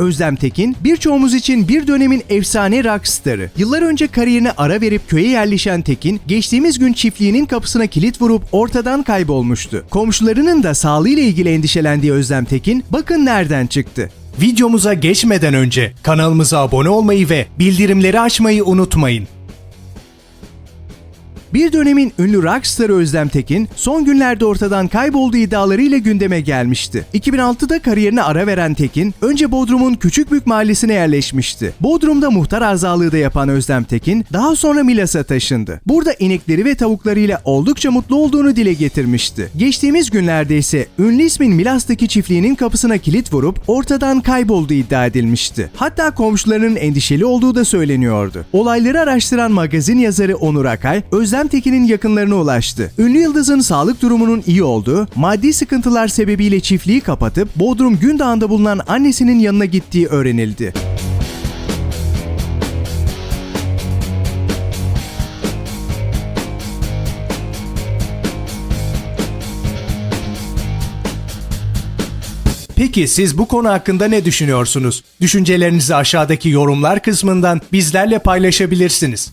Özlem Tekin, birçoğumuz için bir dönemin efsane rockstarı. Yıllar önce kariyerine ara verip köye yerleşen Tekin, geçtiğimiz gün çiftliğinin kapısına kilit vurup ortadan kaybolmuştu. Komşularının da sağlığıyla ilgili endişelendiği Özlem Tekin, bakın nereden çıktı. Videomuza geçmeden önce kanalımıza abone olmayı ve bildirimleri açmayı unutmayın. Bir dönemin ünlü rockstarı Özlem Tekin, son günlerde ortadan kaybolduğu iddialarıyla gündeme gelmişti. 2006'da kariyerine ara veren Tekin, önce Bodrum'un Küçükbük mahallesine yerleşmişti. Bodrum'da muhtar azalığı da yapan Özlem Tekin, daha sonra Milas'a taşındı. Burada inekleri ve tavuklarıyla oldukça mutlu olduğunu dile getirmişti. Geçtiğimiz günlerde ise ünlü ismin Milas'taki çiftliğinin kapısına kilit vurup ortadan kaybolduğu iddia edilmişti. Hatta komşularının endişeli olduğu da söyleniyordu. Olayları araştıran magazin yazarı Onur Akay, Özlem Tekin'in yakınlarına ulaştı. Ünlü yıldızın sağlık durumunun iyi olduğu, maddi sıkıntılar sebebiyle çiftliği kapatıp Bodrum Gündağ'ında bulunan annesinin yanına gittiği öğrenildi. Peki siz bu konu hakkında ne düşünüyorsunuz? Düşüncelerinizi aşağıdaki yorumlar kısmından bizlerle paylaşabilirsiniz.